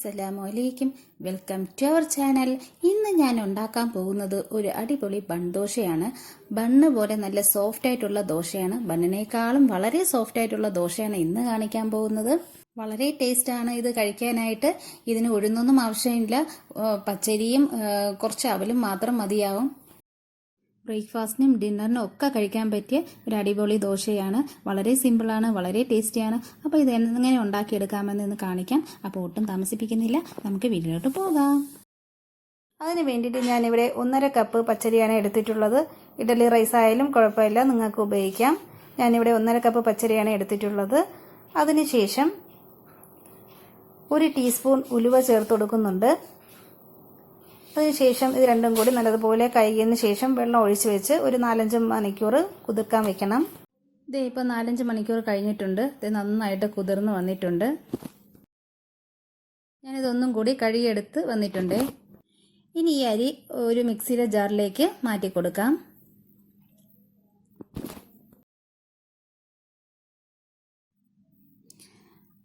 അസ്സലാമു അലൈക്കും welcome to our channel. ഇന്ന് ഞാൻ ഉണ്ടാക്കാൻ പോകുന്നത് ഒരു അടിപൊളി ബൺ ദോശയാണ്. ബണ്ണ് പോലെ നല്ല സോഫ്റ്റ് ആയിട്ടുള്ള ദോശയാണ്. ബണ്ണിനേക്കാളും വളരെ സോഫ്റ്റ് ആയിട്ടുള്ള ദോശയാണ് ഇന്ന് കാണിക്കാൻ പോകുന്നത്. വളരെ ടേസ്റ്റ് ആണ് ഇത് കഴിക്കാനായിട്ട്. ഇതിന് ഉഴുന്നൊന്നും ആവശ്യമില്ല. പച്ചരിയും കുറച്ച് അവലും മാത്രം മതിയാവും. ബ്രേക്ക്ഫാസ്റ്റിനും ഡിന്നറിനും ഒക്കെ കഴിക്കാൻ പറ്റിയ ഒരു അടിപൊളി ദോശയാണ്. വളരെ സിമ്പിളാണ് വളരെ ടേസ്റ്റിയാണ് അപ്പോൾ ഇത് എങ്ങനെ ഇന്ന് കാണിക്കാം അപ്പോൾ ഒട്ടും താമസിപ്പിക്കുന്നില്ല. നമുക്ക് വീട്ടിലോട്ട് പോകാം. അതിന് വേണ്ടിയിട്ട് ഞാനിവിടെ ഒന്നര കപ്പ് പച്ചരിയാണ് എടുത്തിട്ടുള്ളത്. ഇഡലി റൈസ് ആയാലും കുഴപ്പമില്ല നിങ്ങൾക്ക് ഉപയോഗിക്കാം. ഞാനിവിടെ ഒന്നര കപ്പ് പച്ചരിയാണ് എടുത്തിട്ടുള്ളത്. അതിനുശേഷം ഒരു ടീസ്പൂൺ ഉലുവ ചേർത്ത് കൊടുക്കുന്നുണ്ട്. അതിനുശേഷം ഇത് രണ്ടും കൂടി നല്ലതുപോലെ കഴുകിയതിന് ശേഷം വെള്ളം ഒഴിച്ചു വെച്ച് ഒരു നാലഞ്ച് മണിക്കൂർ കുതിർക്കാൻ വെക്കണം. ഇത് ഇപ്പോൾ നാലഞ്ച് മണിക്കൂർ കഴിഞ്ഞിട്ടുണ്ട്. ഇത് നന്നായിട്ട് കുതിർന്ന് വന്നിട്ടുണ്ട്. ഞാനിതൊന്നും കൂടി കഴുകിയെടുത്ത് വന്നിട്ടുണ്ട്. ഇനി ഈ അരി ഒരു മിക്സിയിലെ ജാറിലേക്ക് മാറ്റി കൊടുക്കാം.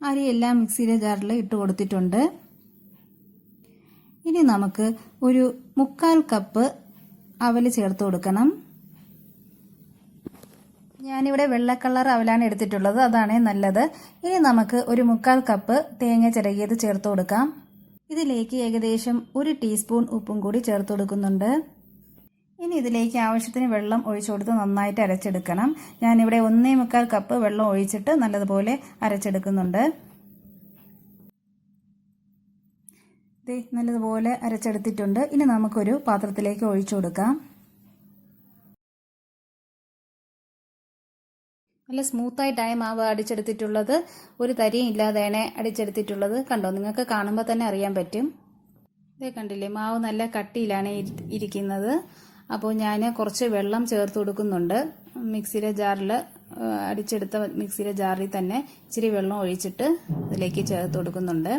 അരിയെല്ലാം മിക്സിയിലെ ജാറിൽ ഇട്ട് കൊടുത്തിട്ടുണ്ട്. ഇനി നമുക്ക് ഒരു മുക്കാൽ കപ്പ് അവൽ ചേർത്ത് കൊടുക്കണം. ഞാനിവിടെ വെള്ള കളർ അവലാണ് എടുത്തിട്ടുള്ളത് അതാണ് നല്ലത്. ഇനി നമുക്ക് ഒരു മുക്കാൽ കപ്പ് തേങ്ങ ചിരകിയത് ചേർത്ത് കൊടുക്കാം. ഇതിലേക്ക് ഏകദേശം ഒരു ടീസ്പൂൺ ഉപ്പും കൂടി ചേർത്ത് കൊടുക്കുന്നുണ്ട്. ഇനി ഇതിലേക്ക് ആവശ്യത്തിന് വെള്ളം ഒഴിച്ചു കൊടുത്ത് നന്നായിട്ട് അരച്ചെടുക്കണം. ഞാനിവിടെ ഒന്നേ മുക്കാൽ കപ്പ് വെള്ളം ഒഴിച്ചിട്ട് നല്ലതുപോലെ അരച്ചെടുക്കുന്നുണ്ട്. ദേ നല്ലതുപോലെ അരച്ചെടുത്തിട്ടുണ്ട്. ഇനി നമുക്കൊരു പാത്രത്തിലേക്ക് ഒഴിച്ചു കൊടുക്കാം. നല്ല സ്മൂത്തായിട്ടായ മാവ് അടിച്ചെടുത്തിട്ടുള്ളത്. ഒരു തരിയും ഇല്ലാതെയാണ് അടിച്ചെടുത്തിട്ടുള്ളത്. കണ്ടോ നിങ്ങൾക്ക് കാണുമ്പോൾ തന്നെ അറിയാൻ പറ്റും. ഇതേ കണ്ടില്ലേ മാവ് നല്ല കട്ടിയിലാണ് ഇരിക്കുന്നത്. അപ്പോൾ ഞാൻ കുറച്ച് വെള്ളം ചേർത്ത് കൊടുക്കുന്നുണ്ട്. മിക്സിയിലെ ജാറിൽ അടിച്ചെടുത്ത മിക്സിയിലെ ജാറിൽ തന്നെ ഇച്ചിരി വെള്ളം ഒഴിച്ചിട്ട് ഇതിലേക്ക് ചേർത്ത് കൊടുക്കുന്നുണ്ട്.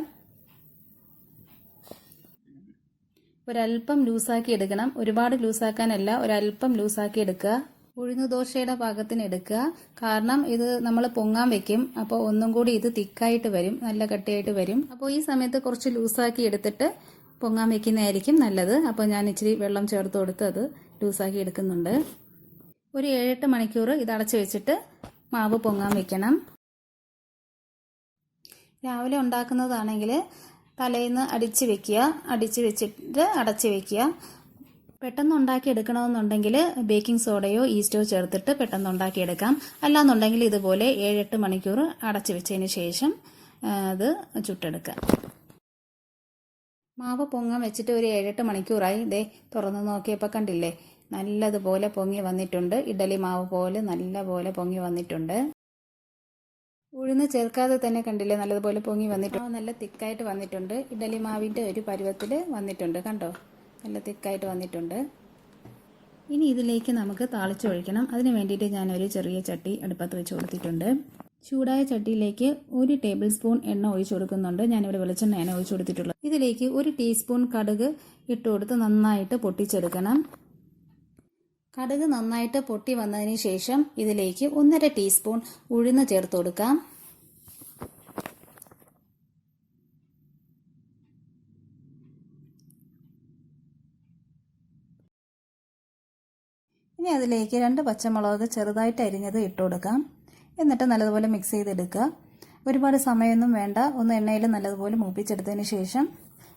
ഒരല്പം ലൂസാക്കി എടുക്കണം. ഒരുപാട് ലൂസാക്കാനല്ല ഒരല്പം ലൂസാക്കി എടുക്കുക. ഉഴുന്ന് ദോശയുടെ പാകത്തിന് എടുക്കുക. കാരണം ഇത് നമ്മൾ പൊങ്ങാൻ വെക്കും. അപ്പോൾ ഒന്നും കൂടി ഇത് തിക്കായിട്ട് വരും നല്ല കട്ടിയായിട്ട് വരും. അപ്പോൾ ഈ സമയത്ത് കുറച്ച് ലൂസാക്കി എടുത്തിട്ട് പൊങ്ങാൻ വെക്കുന്നതായിരിക്കും നല്ലത്. അപ്പോൾ ഞാൻ ഇച്ചിരി വെള്ളം ചേർത്ത് കൊടുത്ത് അത് ലൂസാക്കി എടുക്കുന്നുണ്ട്. ഒരു ഏഴെട്ട് മണിക്കൂർ ഇത് അടച്ചു വെച്ചിട്ട് മാവ് പൊങ്ങാൻ വെക്കണം. രാവിലെ ഉണ്ടാക്കുന്നതാണെങ്കിൽ തലേന്ന് അടിച്ച് വെക്കുക. അടിച്ച് വെച്ചിട്ട് അടച്ച് വെക്കുക. പെട്ടെന്ന് ഉണ്ടാക്കി എടുക്കണമെന്നുണ്ടെങ്കിൽ ബേക്കിംഗ് സോഡയോ ഈസ്റ്റോ ചേർത്തിട്ട് പെട്ടെന്ന് ഉണ്ടാക്കിയെടുക്കാം. അല്ലാന്നുണ്ടെങ്കിൽ ഇതുപോലെ ഏഴെട്ട് മണിക്കൂർ അടച്ചു വെച്ചതിന് ശേഷം അത് ചുട്ടെടുക്കാം മാവ് പൊങ്ങാൻ വെച്ചിട്ട് ഒരു ഏഴെട്ട് മണിക്കൂറായി. ഇതേ തുറന്ന് നോക്കിയപ്പോൾ കണ്ടില്ലേ? നല്ലതുപോലെ പൊങ്ങി വന്നിട്ടുണ്ട്. ഇഡലി മാവ് പോലെ നല്ല പോലെ പൊങ്ങി വന്നിട്ടുണ്ട്. ഉഴുന്ന് ചേർക്കാതെ തന്നെ കണ്ടില്ലേ? നല്ലതുപോലെ പൊങ്ങി വന്നിട്ടുണ്ട്. നല്ല തിക്കായിട്ട് വന്നിട്ടുണ്ട്. ഇഡലി മാവിന്റെ ഒരു പരുവത്തിൽ വന്നിട്ടുണ്ട് കണ്ടോ? നല്ല തിക്കായിട്ട് വന്നിട്ടുണ്ട്. ഇനി ഇതിലേക്ക് നമുക്ക് താളിച്ചൊഴിക്കണം അതിന് വേണ്ടിയിട്ട് ഞാനൊരു ചെറിയ ചട്ടി അടുപ്പത്ത് വെച്ച് കൊടുത്തിട്ടുണ്ട്. ചൂടായ ചട്ടിയിലേക്ക് ഒരു ടേബിൾ സ്പൂൺ എണ്ണ ഒഴിച്ചു കൊടുക്കുന്നുണ്ട്. ഞാനിവിടെ വെളിച്ചെണ്ണയാണ് ഒഴിച്ചു കൊടുത്തിട്ടുള്ളത്. ഇതിലേക്ക് ഒരു ടീസ്പൂൺ കടുക് ഇട്ട് കൊടുത്ത് നന്നായിട്ട് പൊട്ടിച്ചെടുക്കണം. കടുക് നന്നായിട്ട് പൊട്ടി വന്നതിന് ശേഷം ഇതിലേക്ക് ഒന്നര ടീസ്പൂൺ ഉഴുന്ന് ചേർത്ത് കൊടുക്കാം. ഇനി അതിലേക്ക് രണ്ട് പച്ചമുളക് ചെറുതായിട്ട് അരിഞ്ഞത് ഇട്ട് കൊടുക്കാം. എന്നിട്ട് നല്ലതുപോലെ മിക്സ് ചെയ്തെടുക്കുക. ഒരുപാട് സമയമൊന്നും വേണ്ട. ഒന്ന് എണ്ണയിൽ നല്ലതുപോലെ മൂപ്പിച്ചെടുത്തതിന് ശേഷം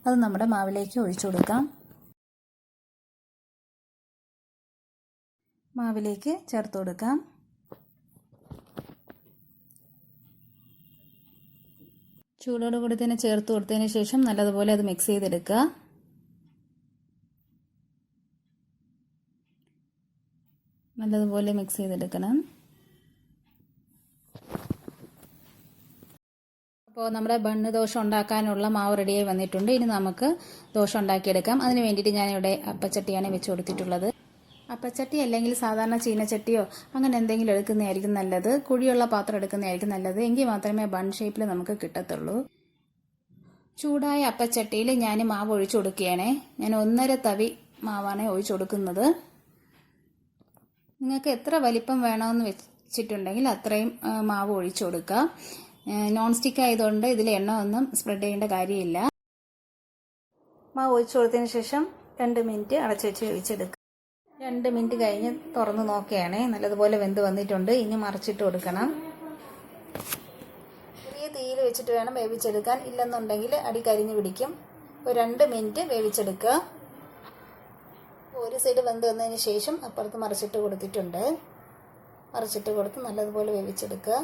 അത് നമ്മുടെ മാവിലേക്ക് ഒഴിച്ചു കൊടുക്കാം. മാവിലേക്ക് ചേർത്ത് കൊടുക്കാം. ചൂടോട് കൂടി തന്നെ ചേർത്ത് കൊടുത്തതിന് ശേഷം നല്ലതുപോലെ അത് മിക്സ് ചെയ്തെടുക്കുക. നല്ലതുപോലെ മിക്സ് ചെയ്തെടുക്കണം. അപ്പോൾ നമ്മുടെ ബണ്ണ് ദോശ ഉണ്ടാക്കാനുള്ള മാവ് റെഡിയായി വന്നിട്ടുണ്ട്. ഇനി നമുക്ക് ദോശ ഉണ്ടാക്കിയെടുക്കാം. അതിന് വേണ്ടിയിട്ട് ഞാനിവിടെ അപ്പച്ചട്ടിയാണ് വെച്ച് കൊടുത്തിട്ടുള്ളത്. അപ്പച്ചട്ടി അല്ലെങ്കിൽ സാധാരണ ചീനച്ചട്ടിയോ അങ്ങനെ എന്തെങ്കിലും എടുക്കുന്നതായിരിക്കും നല്ലത്. കുഴിയുള്ള പാത്രം എടുക്കുന്നതായിരിക്കും നല്ലത്. എങ്കിൽ മാത്രമേ ബൺ ഷേപ്പിൽ നമുക്ക് കിട്ടത്തുള്ളൂ. ചൂടായ അപ്പച്ചട്ടിയിൽ ഞാൻ മാവ് ഒഴിച്ചു കൊടുക്കുകയാണേ. ഞാൻ ഒന്നര തവി മാവാണ് ഒഴിച്ചു കൊടുക്കുന്നത്. നിങ്ങൾക്ക് എത്ര വലിപ്പം വേണമെന്ന് വെച്ചിട്ടുണ്ടെങ്കിൽ അത്രയും മാവ് ഒഴിച്ചു കൊടുക്കുക നോൺ സ്റ്റിക്ക് ആയതുകൊണ്ട് ഇതിൽ എണ്ണ ഒന്നും സ്പ്രെഡ് ചെയ്യേണ്ട കാര്യമില്ല. മാവ് ഒഴിച്ചു കൊടുത്തതിന് ശേഷം രണ്ട് മിനിറ്റ് അടച്ചു വെച്ച് വേവിച്ചെടുക്കുക രണ്ട് മിനിറ്റ് കഴിഞ്ഞ് തുറന്ന് നോക്കുകയാണേ നല്ലതുപോലെ വെന്ത് വന്നിട്ടുണ്ട്. ഇനി മറിച്ചിട്ട് കൊടുക്കണം. ചെറിയ തീയിൽ വെച്ചിട്ട് വേണം വേവിച്ചെടുക്കാൻ. ഇല്ലെന്നുണ്ടെങ്കിൽ അടി കരിഞ്ഞു പിടിക്കും. ഒരു രണ്ട് മിനിറ്റ് വേവിച്ചെടുക്കുക. ഒരു സൈഡ് വെന്ത് വന്നതിന് ശേഷം അപ്പുറത്ത് മറിച്ചിട്ട് കൊടുത്തിട്ടുണ്ട്. മറിച്ചിട്ട് കൊടുത്ത് നല്ലതുപോലെ വേവിച്ചെടുക്കുക.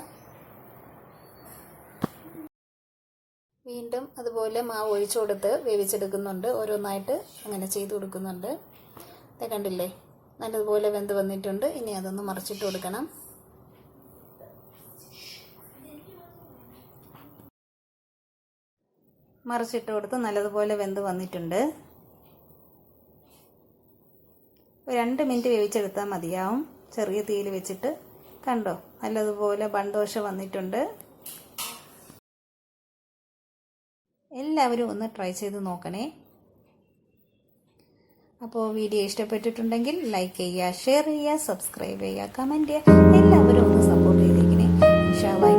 വീണ്ടും അതുപോലെ മാവ് ഒഴിച്ചു കൊടുത്ത് വേവിച്ചെടുക്കുന്നുണ്ട്. ഓരോന്നായിട്ട് അങ്ങനെ ചെയ്തു കൊടുക്കുന്നുണ്ട്. കണ്ടില്ലേ? നല്ലതുപോലെ വെന്ത് വന്നിട്ടുണ്ട്. ഇനി അതൊന്ന് മറിച്ചിട്ട് കൊടുക്കണം. മറിച്ചിട്ട് കൊടുത്ത് നല്ലതുപോലെ വെന്ത് വന്നിട്ടുണ്ട്. രണ്ട് മിനിറ്റ് വേവിച്ചെടുത്താൽ മതിയാവും. ചെറിയ തീയിൽ വെച്ചിട്ട്. കണ്ടോ? നല്ലതുപോലെ ബണ്ടോഷ വന്നിട്ടുണ്ട്. എല്ലാവരും ഒന്ന് ട്രൈ ചെയ്ത് നോക്കണേ. അപ്പോൾ വീഡിയോ ഇഷ്ടപ്പെട്ടിട്ടുണ്ടെങ്കിൽ ലൈക്ക് ചെയ്യുക ഷെയർ ചെയ്യുക സബ്സ്ക്രൈബ് ചെയ്യുക കമന്റ് ചെയ്യുക. എല്ലാവരും ഒന്ന് സപ്പോർട്ട് ചെയ്തേക്കണേ ഇൻഷാല്ല